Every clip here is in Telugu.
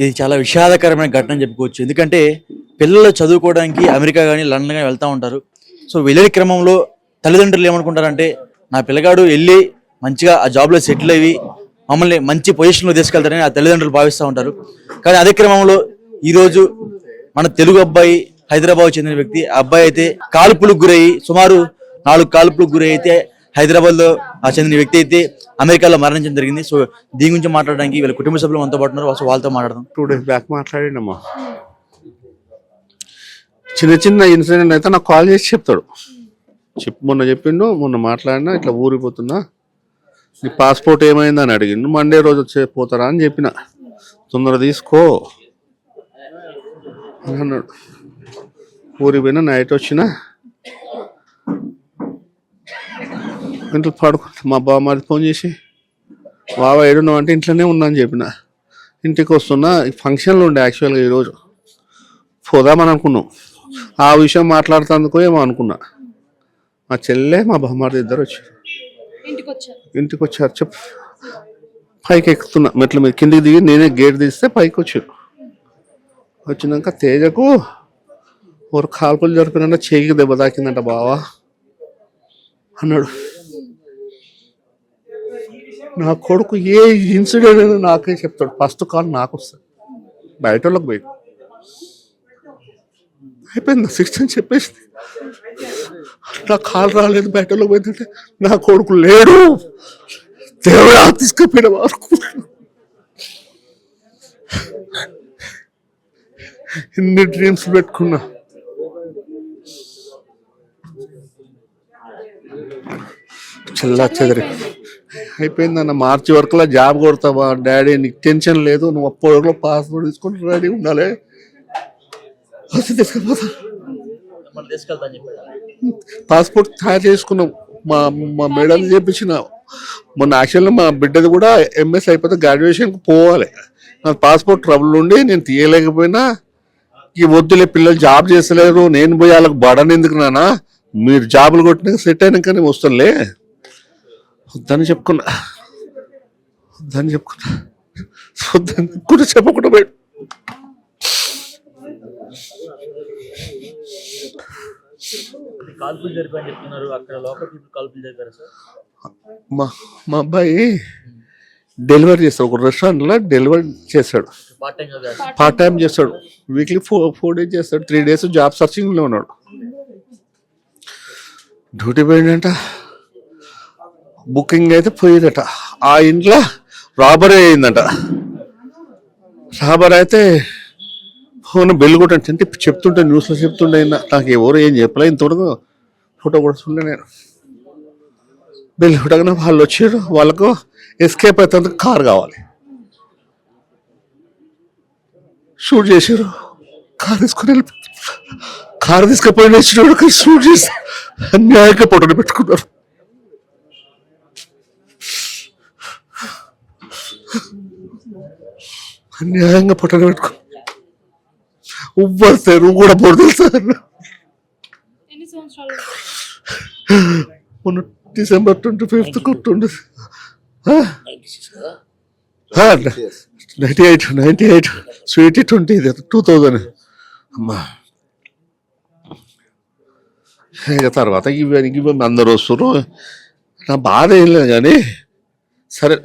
ఇది చాలా విషాదకరమైన ఘటన చెప్పుకోవచ్చు. ఎందుకంటే పిల్లలు చదువుకోవడానికి అమెరికా కానీ లండన్ కానీ వెళ్తూ ఉంటారు. సో వెళ్ళే క్రమంలో తల్లిదండ్రులు ఏమనుకుంటారంటే నా పిల్లగాడు వెళ్ళి మంచిగా ఆ జాబ్లో సెటిల్ అయ్యి మమ్మల్ని మంచి పొజిషన్లో తీసుకెళ్తారని ఆ తల్లిదండ్రులు భావిస్తూ ఉంటారు. కానీ అదే క్రమంలో ఈరోజు మన తెలుగు అబ్బాయి హైదరాబాద్ చెందిన వ్యక్తి ఆ అబ్బాయి అయితే కాల్పులకు గురయ్యి సుమారు నాలుగు కాల్పులకు గురై అయితే హైదరాబాద్లో చెందిన వ్యక్తి అయితే అమెరికాలో మరణించడం జరిగింది. సో దీని గురించి మాట్లాడడానికి వీళ్ళ కుటుంబ సభ్యులు మనతో పాటు ఉన్నారు. వాళ్ళతో మాట్లాడదాం. టూ డేస్ బ్యాక్ మాట్లాడినమ్మా చిన్న చిన్న ఇన్సిడెంట్ అయితే నాకు కాల్ చేసి చెప్తాడు. చెప్పు మొన్న చెప్పిండు మొన్న మాట్లాడినా ఇట్లా ఊరిపోతున్నా నీ పాస్పోర్ట్ ఏమైందని అడిగిండు. మండే రోజు వచ్చే పోతారా అని చెప్పిన. తొందర తీసుకో అన్నాడు. ఊరికి పోయినా నైట్ వచ్చినా ఇంట్లో పడుకుంటా మా బామ్మారి ఫోన్ చేసి బావ ఏడున్నావు అంటే ఇంట్లోనే ఉన్నా అని చెప్పిన. ఇంటికి వస్తున్నా ఫంక్షన్లు ఉండే యాక్చువల్గా ఈరోజు పోదామని అనుకున్నాం. ఆ విషయం మాట్లాడుతందుకు ఏమో అనుకున్నా. మా చెల్లె మా బామ్మారి ఇద్దరు వచ్చారు. ఇంటికి వచ్చారు చెప్పు. పైకి ఎక్కుతున్నా మెట్ల మీద కిందికి దిగి నేనే గేట్ తీస్తే పైకి వచ్చారు వచ్చినాక తేజకు ఒక కాల్పులు జరిపిన చేయికి దెబ్బ తాకిందంట బావా అన్నాడు. నా కొడుకు ఏ ఇన్సిడెంట్ అయినా నాకే చెప్తాడు. ఫస్ట్ కాల్ నాకు వస్తుంది. బయట వాళ్ళకి పోయి. అయిపోయింది. సిక్స్ అని చెప్పేసి నా కాలు రాలేదు. బయట వాళ్ళకి పోయిందంటే నా కొడుకు లేడు. దేవుడా తీసుకుపోయిన వరకు ఎన్ని డ్రీమ్స్ పెట్టుకున్నా. చల్లా చెదరి. అయిపోయిందన్న మార్చి వరకులో జాబ్ కొడతావా? డాడీ నీకు టెన్షన్ లేదు నువ్వు అప్పటి వరకు పాస్పోర్ట్ తీసుకొని రెడీ ఉండాలి. వస్తే తీసుకుపోతా. పాస్పోర్ట్ తయారు చేసుకున్నాం. మా మా మేడం చేపించిన మొన్న యాక్చువల్గా మా బిడ్డది కూడా ఎంఎస్ అయిపోతే గ్రాడ్యుయేషన్కి పోవాలి. నా పాస్పోర్ట్ ట్రబుల్ ఉండి నేను తీయలేకపోయినా ఈ వద్దులే పిల్లలు జాబ్ చేస్తలేరు నేను పోయి వాళ్ళకి బడని ఎందుకు నానా మీరు జాబులు కొట్టినాక సెట్ అయినాక నేను వస్తానులే. వద్దని చెప్పుకున్నా. వద్దని చెప్పుకున్నా. వద్దని కూడా చెప్పకుండా పోయాడు కాల్పులు జరిపాయని చెప్తున్నారు. అక్కడ లోకల్ పీపుల్ కాల్పులు జరిపారు సార్? మా మా అబ్బాయి డెలివరీ చేస్తాడు. ఒక రెస్టారెంట్లో డెలివరీ చేస్తాడు. పార్ట్ టైం పార్ట్ టైం చేస్తాడు. వీక్లీ ఫోర్ ఫోర్ డేస్ చేస్తాడు. త్రీ డేస్ జాబ్ సర్చింగ్లో ఉన్నాడు. డ్యూటీ పోయిందంట బుకింగ్ అయితే పోయిందట. ఆ ఇంట్లో రాబరీ అయిందంట. రాబర్ అయితే ఫోన్ బెల్ అంటే చెప్తుంటే న్యూస్లో చెప్తుండే నాకు ఎవరు ఏం చెప్పలే ఇంతవరకు. ఫోటో కొడుతుండే నేను. బెల్ కొట్టగానే వాళ్ళు వచ్చారు. వాళ్ళకు ఎస్కేప్ అవుతుంది కార్ కావాలి. షూట్ చేశారు. కార్ తీసుకుని వెళ్ళి కార్ తీసుకుపోయిన షూట్ చేసి అన్యాయంగా పొట్టలు పెట్టుకున్నారు. అన్యాయంగా పొట్టలు పెట్టుకు. ఉవ్వరు నువ్వు కూడా పొడతలు సార్ మొన్న డిసెంబర్ ట్వంటీ ఫిఫ్త్ కొట్టుండు నైంటీ ఎయిట్ నైంటీ ఎయిట్ స్వీటీ ట్వంటీ టూ థౌజండ్ అమ్మా. ఇక తర్వాత ఇవి ఇవి అందరు వస్తారు నా బాధ ఏం లేదు కానీ సరే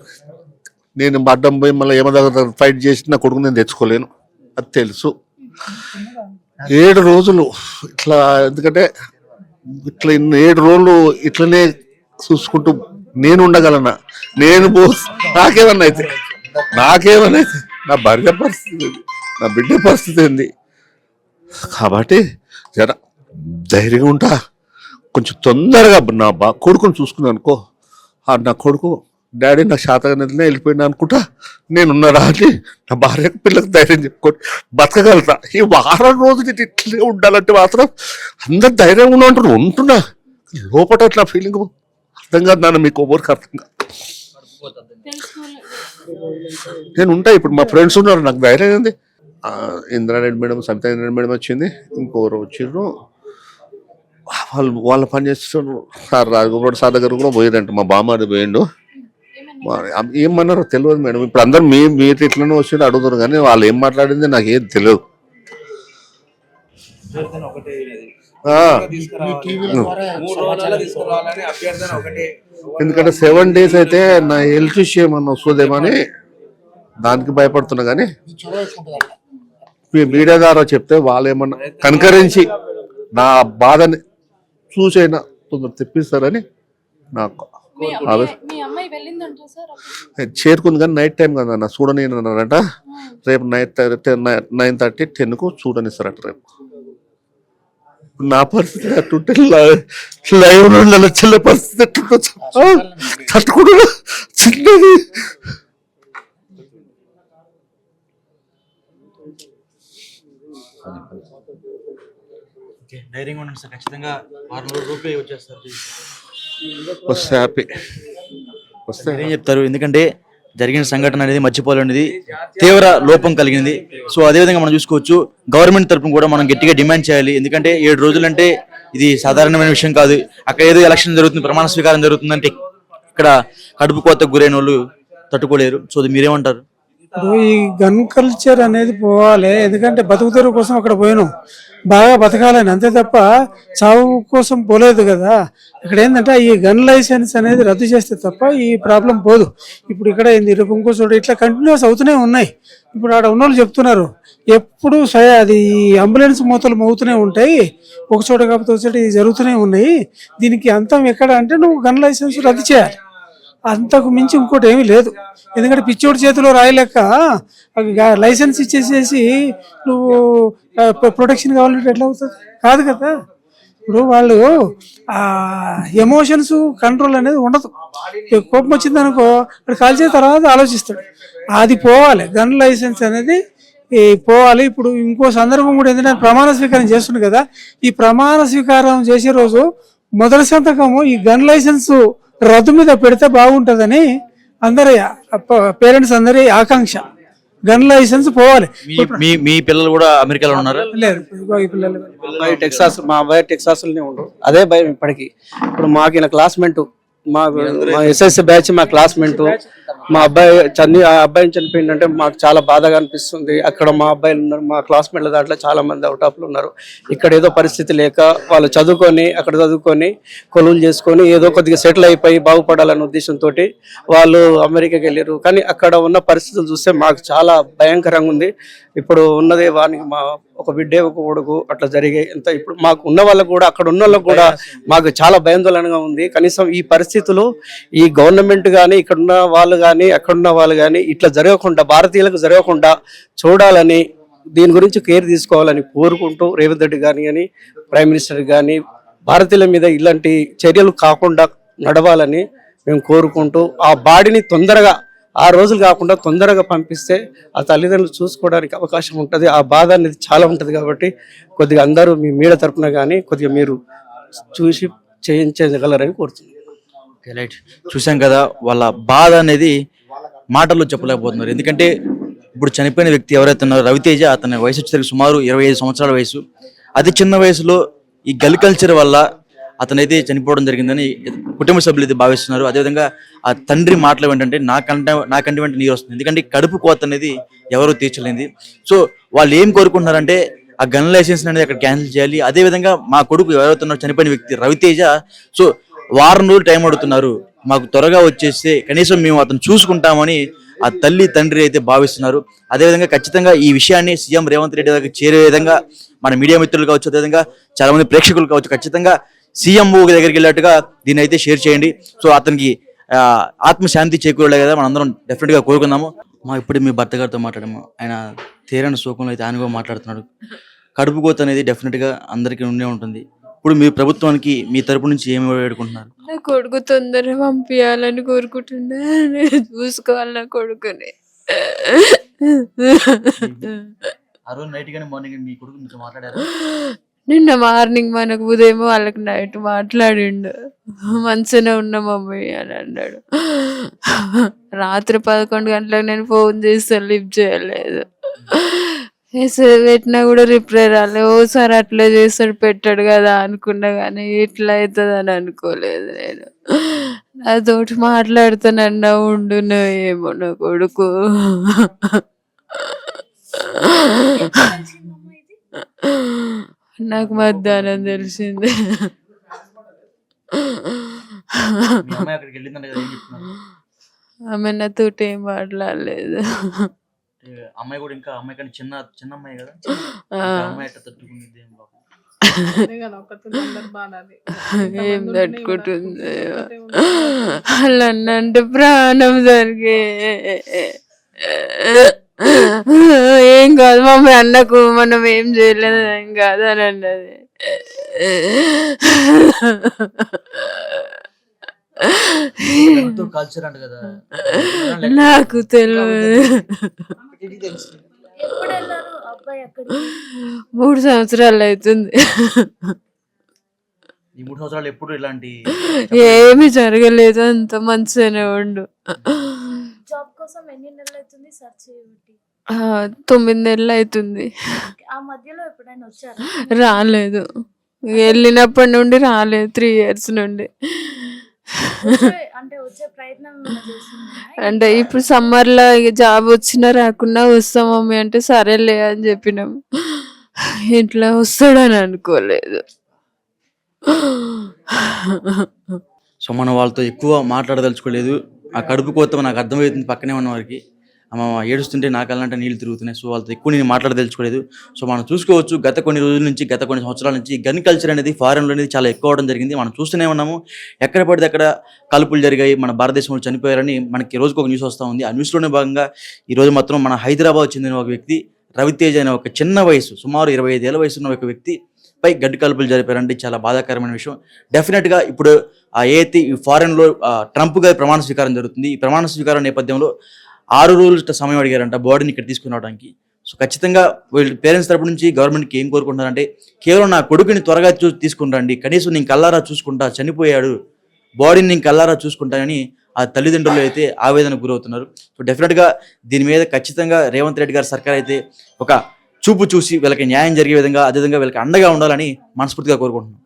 నేను అడ్డం పోయి మళ్ళీ ఏమో ఫైట్ చేసి నా కొడుకు నేను తెచ్చుకోలేను. అది తెలుసు. ఏడు రోజులు ఇట్లా ఎందుకంటే ఇట్లా ఇన్ని ఏడు రోజులు ఇట్లనే చూసుకుంటూ నేను ఉండగలనా? నేను పో నాకేమన్నా అయితే నాకేమన్నా అయితే నా భార్య పరిస్థితి నా బిడ్డ పరిస్థితి ఏంది? కాబట్టి జర ధైర్యంగా ఉంటా. కొంచెం తొందరగా నా బా కొడుకుని చూసుకున్నాను అనుకో. నా కొడుకు డాడీ నా శాతగానే వెళ్ళిపోయినా అనుకుంటా? నేనున్నాడా అని నా భార్యకు పిల్లలకు ధైర్యం చెప్పుకొని బతకగలుగుతా. ఈ వారం రోజులు ఇట్లే ఉండాలంటే మాత్రం అందరు ధైర్యంగా ఉన్నా అంటారు ఉంటున్నా. లోపల అట్లా ఫీలింగ్ అర్థం కాదు నాన్న మీకు ఎవరికి అర్థం కాదు. నేను ఉంటా ఇప్పుడు మా ఫ్రెండ్స్ ఉన్నారు నాకు ధైర్యం ఏంది ఇంద్రారెడ్డి మేడం సవితా ఇంద్రారెడ్డి మేడం వచ్చింది. ఇంకోరు వచ్చిర్రు. వాళ్ళు వాళ్ళ పని చేస్తున్నారు. సార్ రాజగోపాల్ సార్ దగ్గర కూడా పోయేదంట మా బామ్మ పోయిండు. ఏమన్నారో తెలియదు మేడం. ఇప్పుడు అందరు మీ మీరు ఇట్లనే వచ్చి అడుగుతారు కానీ వాళ్ళు ఏం మాట్లాడింది నాకు ఏం తెలియదు ఆ, మూడు రోజుల్లో తీసుకురావాలని అభ్యర్థన ఒకటి. ఎందుకంటే సెవెన్ డేస్ అయితే నా హెల్త్ ఇష్యూ ఏమన్నా వస్తుందేమో అని దానికి భయపడుతున్నా కానీ మీ మీడియా ద్వారా చెప్తే వాళ్ళు ఏమన్నా కనుకరించి నా బాధని చూసైనా తొందర తెప్పిస్తారని నాకు మీ చేరుకుంది కానీ నైట్ టైం కదా అన్న చూడని అన్నారంట. రేపు నైట్ నైన్ థర్టీ టెన్కు చూడనిస్తారట రేపు. నా పరిస్థితి అట్టుంటే లైవ్లో చెల్లె పరిస్థితి ఎట్టుంటో. తట్టుకుంటున్నా చిన్నది. ఓకే ధైర్యంగా ఉండండి సార్. ఖచ్చితంగా వారం రోజులు వచ్చేస్తారు. వస్తే హ్యాపీ వస్తే ఏం చెప్తారు? ఎందుకంటే జరిగిన సంఘటన అనేది మర్చిపోలేనిది తీవ్ర లోపం కలిగింది సో అదే విధంగా మనం చూసుకోవచ్చు గవర్నమెంట్ తరఫున కూడా మనం గట్టిగా డిమాండ్ చేయాలి. ఎందుకంటే ఏడు రోజులంటే ఇది సాధారణమైన విషయం కాదు. అక్కడ ఏదో ఎలక్షన్ జరుగుతుంది ప్రమాణ స్వీకారం జరుగుతుందంటే ఇక్కడ కడుపు కోతకు గురైన వాళ్ళు తట్టుకోలేరు. సో అది మీరేమంటారు? ఇప్పుడు ఈ గన్ కల్చర్ అనేది పోవాలి. ఎందుకంటే బతుకుతెరువు కోసం అక్కడ పోయినాం. బాగా బతకాలని. అంతే తప్ప చావు కోసం పోలేదు కదా. ఇక్కడ ఏంటంటే ఈ గన్ లైసెన్స్ అనేది రద్దు చేస్తే తప్ప ఈ ప్రాబ్లం పోదు. ఇప్పుడు ఇక్కడ ఏంది? రేపు ఇంకో చోట ఇట్లా కంటిన్యూస్ అవుతూనే ఉన్నాయి. ఇప్పుడు ఆడ ఉన్నోళ్ళు చెప్తున్నారు. ఎప్పుడు సయ- అది అంబులెన్స్ మూతలు మోగుతూనే ఉంటాయి. ఒక చోట కాకపోతే ఒక చోట ఇది జరుగుతూనే ఉన్నాయి. దీనికి అంతం ఎక్కడ అంటే నువ్వు గన్ లైసెన్స్ రద్దు చేయాలి. అంతకు మించి ఇంకోటి ఏమీ లేదు. ఎందుకంటే పిచ్చోడి చేతిలో రాయలేక లైసెన్స్ ఇచ్చేసేసి నువ్వు ప్రొటెక్షన్ కావాలంటే ఎట్లా అవుతుంది కాదు కదా. ఇప్పుడు వాళ్ళు ఆ ఎమోషన్స్ కంట్రోల్ అనేది ఉండదు. కోపం వచ్చింది అనుకో ఇప్పుడు కాల్చిన తర్వాత ఆలోచిస్తాడు. అది పోవాలి. గన్ లైసెన్స్ అనేది పోవాలి. ఇప్పుడు ఇంకో సందర్భం కూడా ఏంటంటే ప్రమాణ స్వీకారం చేస్తుంది కదా. ఈ ప్రమాణ స్వీకారం చేసే రోజు మొదటి సంతకము ఈ గన్ లైసెన్స్ రద్దు మీద పెడితే బాగుంటుందని అందరి పేరెంట్స్ అందరి ఆకాంక్ష. గన్ లైసెన్స్ పోవాలి. మీ మీ పిల్లలు కూడా అమెరికాలో ఉన్నారు? లేదు పిల్లలు. టెక్సాస్ మా అబ్బాయి టెక్సాస్లోనే అదే భయం ఇప్పటికి. ఇప్పుడు మాకు ఈయన క్లాస్మేట్ మా మా ఎస్ఎస్సి బ్యాచ్ మా క్లాస్మేట్ మా అబ్బాయి చని ఆ అబ్బాయిని చనిపోయిందంటే మాకు చాలా బాధగా అనిపిస్తుంది. అక్కడ మా అబ్బాయిలు ఉన్నారు మా క్లాస్మేట్ల దాంట్లో చాలా మంది అవుట్ ఆఫ్లు ఉన్నారు. ఇక్కడ ఏదో పరిస్థితి లేక వాళ్ళు చదువుకొని అక్కడ చదువుకొని కొలువులు చేసుకొని ఏదో కొద్దిగా సెటిల్ అయిపోయి బాగుపడాలన్న ఉద్దేశంతో వాళ్ళు అమెరికాకి వెళ్ళారు కానీ అక్కడ ఉన్న పరిస్థితులు చూస్తే మాకు చాలా భయంకరంగా ఉంది. ఇప్పుడు ఉన్నదే వానికి మా ఒక బిడ్డే ఒక కొడుకు అట్లా జరిగాయి ఎంత ఇప్పుడు మాకు ఉన్న వాళ్ళకు కూడా అక్కడ ఉన్న వాళ్ళకు కూడా మాకు చాలా భయాందోళనగా ఉంది. కనీసం ఈ పరిస్థితులు ఈ గవర్నమెంట్ కానీ ఇక్కడ ఉన్న వాళ్ళు కానీ అక్కడ ఉన్న వాళ్ళు కానీ ఇట్లా జరగకుండా భారతీయులకు జరగకుండా చూడాలని దీని గురించి కేర్ తీసుకోవాలని కోరుకుంటూ రేవంత్ రెడ్డి గాని కానీ ప్రైమ్ మినిస్టర్ కానీ భారతీయుల మీద ఇలాంటి చర్యలు కాకుండా నడవాలని మేము కోరుకుంటూ ఆ బాడీని తొందరగా ఆ రోజులు కాకుండా తొందరగా పంపిస్తే ఆ తల్లిదండ్రులు చూసుకోవడానికి అవకాశం ఉంటుంది. ఆ బాధ అనేది చాలా ఉంటుంది కాబట్టి కొద్దిగా అందరూ మీ మీడ తరపున కానీ కొద్దిగా మీరు చూసి చేయించగలరని కోరుతున్నాను. ఓకే, రైట్ చూసాం కదా వాళ్ళ బాధ అనేది మాటల్లో చెప్పలేకపోతున్నారు. ఎందుకంటే ఇప్పుడు చనిపోయిన వ్యక్తి ఎవరైతే ఉన్నారో రవితేజ అతని వయసు వచ్చేసరికి సుమారు ఇరవై ఐదు సంవత్సరాల వయసు. అతి చిన్న వయసులో ఈ గల్ కల్చర్ వల్ల అతనైతే చనిపోవడం జరిగిందని కుటుంబ సభ్యులు అయితే భావిస్తున్నారు. అదేవిధంగా ఆ తండ్రి మాటలు ఏంటంటే నాకంటే నాకంటి వెంట నీరు వస్తుంది. ఎందుకంటే కడుపు కోత అనేది ఎవరు తీర్చలేంది సో వాళ్ళు ఏం కోరుకుంటున్నారంటే ఆ గన్ లైసెన్స్ అనేది అక్కడ క్యాన్సిల్ చేయాలి. అదే విధంగా మా కొడుకు ఎవరైతే చనిపోయిన వ్యక్తి రవితేజ. సో వారం రోజులు టైం అడుగుతున్నారు మాకు త్వరగా వచ్చేస్తే కనీసం మేము అతను చూసుకుంటామని ఆ తల్లి తండ్రి అయితే భావిస్తున్నారు. అదేవిధంగా ఖచ్చితంగా ఈ విషయాన్ని సీఎం రేవంత్ రెడ్డి దగ్గరికి చేరే విధంగా మన మీడియా మిత్రులు కావచ్చు అదేవిధంగా చాలామంది ప్రేక్షకులు కావచ్చు ఖచ్చితంగా సీఎంఓ దగ్గరికి వెళ్ళినట్టుగా దీన్ని అయితే షేర్ చేయండి. సో అతనికి ఆత్మశాంతి చేకూరలే కదా మనందరం డెఫినెట్గా కోరుకుందాము. మా ఇప్పుడు మీ భర్త గారితో మాట్లాడము. ఆయన తీరని శోకంలో అయితే ఆయన కూడా మాట్లాడుతున్నాడు. కడుపు కోత అనేది డెఫినెట్గా అందరికీ ఉండే ఉంటుంది. ఇప్పుడు మీ ప్రభుత్వానికి మీ తరపు నుంచి ఏమి వేడుకుంటున్నారు? నా కొడుకు తొందరగా పంపించాలని కోరుకుంటున్నా. నేను చూసుకోవాలి నా కొడుకుని. ఆ రోజు నైట్ గానీ మార్నింగ్ మీ కొడుకు నుంచి మాట్లాడారు? నిన్న మార్నింగ్ మనకు ఉదయం వాళ్ళకి నైట్ మాట్లాడిండు. మంచిగానే ఉన్నా మమ్మీ అని అన్నాడు. రాత్రి పదకొండు గంటలకు నేను ఫోన్ చేస్తే లిఫ్ట్ చేయలేదు. మెసేజ్ పెట్టినా కూడా రిప్లై రాలే. ఓసారి అట్లా చేస్తాడు పెట్టాడు కదా అనుకున్నా కానీ ఇట్లా అవుతుంది అని అనుకోలేదు నేను. నాతోటి మాట్లాడుతానన్నా ఉండును ఏమో నా కొడుకు. నాకు మధ్యాహ్నం తెలిసింది. ఆమె నాతోటి ఏం మాట్లాడలేదు. అమ్మాయి కూడా ఇంకా అమ్మాయి కానీ చిన్న చిన్న అమ్మాయి కదా? అమ్మాయి ఎట్లా తట్టుకునేది ఏం బాబు? ఏం తట్టుకుంటుంది. అలా అంటే ప్రాణం జరిగే. ఏం కాదు మమ్మీ అన్నకు మనం ఏం చేయలేదు ఏం కాదు అని అన్నది. కల్చర్ అంట కదా? నాకు తెలియదు మూడు సంవత్సరాలు అవుతుంది. ఈ మూడు సంవత్సరాలు ఎప్పుడు ఇలాంటి ఏమి జరగలేదు అంత మంచిగానే ఉండు. జాబ్ కోసం ఎన్ని నెలలు అవుతుంది సర్చ్ చేయబట్టి తొమ్మిది నెలలు అవుతుంది. ఆ మధ్యలో ఎప్పుడైనా వచ్చారా? రాలేదు. వెళ్ళినప్పటి నుండి రాలేదు త్రీ ఇయర్స్ నుండి. అంటే వచ్చే ప్రయత్నం? అంటే ఇప్పుడు సమ్మర్లో ఇక జాబ్ వచ్చినా రాకున్నా వస్తాం మమ్మీ అంటే సరేలే అని చెప్పినాం. ఇట్లా వస్తాడని అనుకోలేదు. సో మనం వాళ్ళతో ఎక్కువ మాట్లాడదలుచుకోలేదు. ఆ కడుపు కోత నాకు అర్థమవుతుంది పక్కనే ఉన్న వారికి. ఆమె ఏడుస్తుంటే నాకు అలాంటి నీళ్ళు తిరుగుతున్నాయి. సో వాళ్ళతో ఎక్కువ నేను మాట్లాడదలుచుకోలేదు సో మనం చూసుకోవచ్చు గత కొన్ని రోజుల నుంచి గత కొన్ని సంవత్సరాల నుంచి గన్ కల్చర్ అనేది ఫారెన్లో అనేది చాలా ఎక్కువ అవడం జరిగింది. మనం చూస్తూనే ఉన్నాము. ఎక్కడ పడితే అక్కడ కలుపులు జరిగాయి. మన భారతదేశంలో చనిపోయారని మనకి రోజుకు ఒక న్యూస్ వస్తూ ఉంది. ఆ న్యూస్లోనే భాగంగా ఈరోజు మాత్రం మన హైదరాబాద్ చెందిన ఒక వ్యక్తి రవితేజ్ అనే ఒక చిన్న వయసు సుమారు ఇరవై ఐదేళ్ళ వయసు ఉన్న ఒక వ్యక్తి పై గడ్డి కలుపులు జరిపారంటే చాలా బాధాకరమైన విషయం. డెఫినెట్గా ఇప్పుడు ఆ ఏతి ఈ ఫారెన్లో ట్రంప్ గారి ప్రమాణ స్వీకారం జరుగుతుంది. ఈ ప్రమాణ స్వీకారం నేపథ్యంలో ఆరు రోజుల సమయం అడిగారంట బాడీని ఇక్కడ తీసుకుని రావడానికి. సో ఖచ్చితంగా వీళ్ళ పేరెంట్స్ తరపు నుంచి గవర్నమెంట్కి ఏం కోరుకుంటున్నారంటే కేవలం నా కొడుకుని త్వరగా చూ తీసుకుని కనీసం నేను కల్లారా చూసుకుంటా చనిపోయాడు. బాడీని నేను కల్లారా చూసుకుంటానని ఆ తల్లిదండ్రులు అయితే ఆవేదనకు గురవుతున్నారు. సో డెఫినెట్గా దీని మీద ఖచ్చితంగా రేవంత్ రెడ్డి గారి సర్కార్ అయితే ఒక చూపు చూసి వీళ్ళకి న్యాయం జరిగే విధంగా అదేవిధంగా వీళ్ళకి అండగా ఉండాలని మనస్ఫూర్తిగా కోరుకుంటున్నాను